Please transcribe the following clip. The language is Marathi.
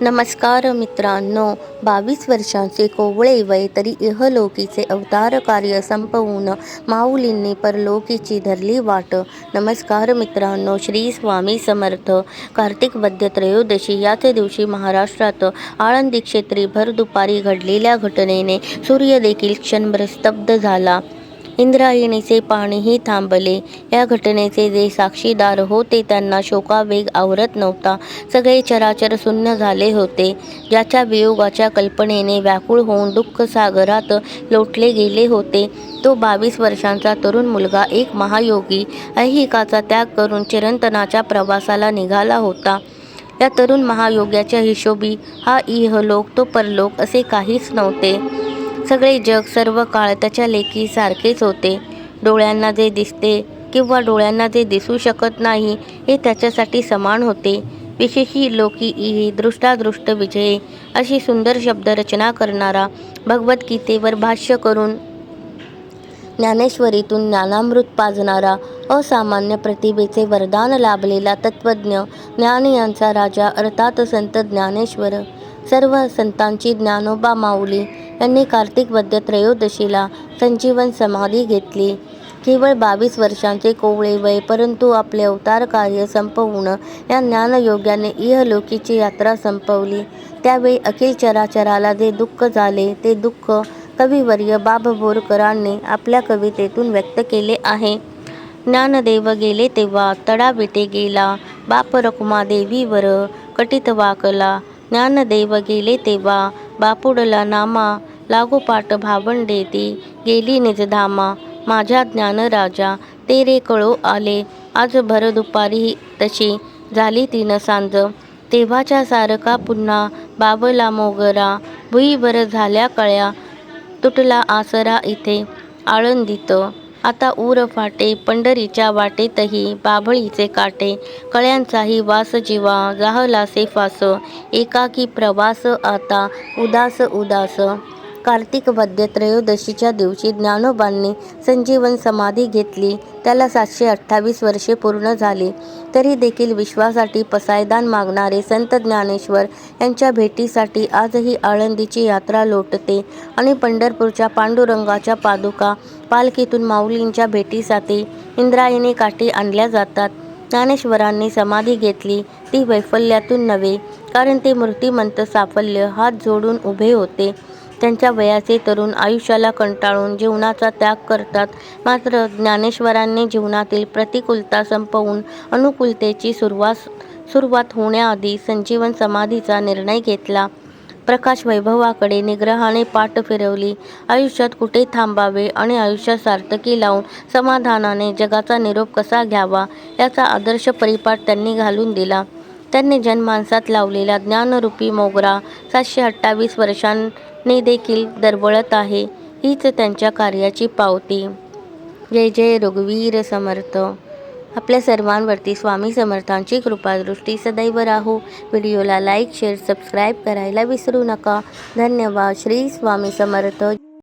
नमस्कार मित्रांनो. बावीस वर्षांचे कोवळे वय तरी इहलोकीचे अवतार कार्य संपवून माऊलींनी परलोकीची धरली वाट. नमस्कार मित्रांनो श्री स्वामी समर्थ. कार्तिक वद्य त्रयोदशी याच दिवशी महाराष्ट्रात आळंदी क्षेत्री भर दुपारी घडलेल्या घटनेने सूर्य देखील क्षणभर स्तब्ध झाला. इंद्रायणीचे पाणीही थांबले. या घटनेचे जे साक्षीदार होते त्यांना शोकावेग आवरत नव्हता. सगळे चराचर शून्य झाले होते. ज्याच्या वियोगाच्या कल्पनेने व्याकुळ होऊन दुःख सागरात लोटले गेले होते. तो बावीस वर्षांचा तरुण मुलगा एक महायोगी ऐहिकाचा त्याग करून चिरंतनाच्या प्रवासाला निघाला होता. या तरुण महायोग्याच्या हिशोबी हा इहलोक तो परलोक असे काहीच नव्हते. सगळे जग सर्व काळ त्याच्या लेखी सारखेच होते. डोळ्यांना जे दिसते किंवा डोळ्यांना जे दिसू शकत नाही हे त्याच्यासाठी समान होते. विशेषी लोकी इही दृष्टादृष्ट विजये अशी सुंदर शब्दरचना करणारा भगवद्गीतेवर भाष्य करून ज्ञानेश्वरीतून ज्ञानामृत पाजणारा असामान्य प्रतिभेचे वरदान लाभलेला तत्त्वज्ञ ज्ञान यांचा राजा अर्थात संत ज्ञानेश्वर. सर्व संतांची ज्ञानोबा माऊली यांनी कार्तिक वद्य त्रयोदशीला संजीवन समाधी घेतली. केवळ बावीस वर्षांचे कोवळे वय परंतु आपले अवतार कार्य संपवून या ज्ञानयोग्याने इहलोकीची यात्रा संपवली. त्यावेळी अखिल चराचराला जे दुःख झाले ते दुःख कविवर्य बाब बोरकरांनी आपल्या कवितेतून व्यक्त केले आहे. ज्ञानदेव गेले तेव्हा तडा गेला बाप रकुमा देवीवर कटित वाकला. ज्ञानदेव गेले तेव्हा बापुडला नामा लागोपाठ भावंडेती गेली निजधामा माझ्या ज्ञानराजा ते रे कळो आले. आज भर दुपारी तशी झाली तिनं सांज. तेव्हाच्या सारखा पुन्हा बाबला मोगरा. भुईभर झाल्या कळ्या. तुटला आसरा इथे. आळंदीत. आता ऊर फाटे. पंढरीच्या वाटेतही बाभळीचे काटे. कळ्यांचाही वास जीवा. जाहलासे फास. एकाकी प्रवास आता उदास उदास. कार्तिक वद्य त्रयोदशीच्या दिवशी ज्ञानोबांनी संजीवन समाधी घेतली. त्याला सातशे अठ्ठावीस वर्षे पूर्ण झाली. तरी देखील विश्वासाठी पसायदान मागणारे संत ज्ञानेश्वर यांच्या भेटीसाठी आजही आळंदीची यात्रा लोटते आणि पंढरपूरच्या पांडुरंगाच्या पादुका पालखीतून माऊलींच्या भेटीसाठी इंद्रायणी काठी आणल्या जातात. ज्ञानेश्वरांनी समाधी घेतली. ती वैफल्यातून नव्हे कारण ते मूर्तिमंत साफल्य हात जोडून उभे होते. त्यांच्या वयाचे तरुण आयुष्याला कंटाळून जीवनाचा त्याग करतात. मात्र ज्ञानेश्वरांनी जीवनातील प्रतिकूलता संपवून अनुकूलतेची सुरुवात सुरुवात होण्याआधी संजीवन समाधीचा निर्णय घेतला. प्रकाश वैभवाकडे निग्रहाने पाठ फिरवली. आयुष्यात कुठे थांबावे आणि आयुष्यात सार्थकी लावून समाधानाने जगाचा निरोप कसा घ्यावा याचा आदर्श परिपाठ त्यांनी घालून दिला. त्यांनी जनमानसात लावलेला ज्ञानरूपी मोगरा सातशे अठ्ठावीस वर्षां वर्षांनी देखील दरवळत आहे. हीच त्यांच्या कार्याची पावती. जय जय रघुवीर समर्थ. आपल्या सर्वांवरती स्वामी समर्थांची कृपादृष्टी सदैव राहो. व्हिडिओला लाईक शेअर सबस्क्राईब करायला विसरू नका. धन्यवाद. श्री स्वामी समर्थ.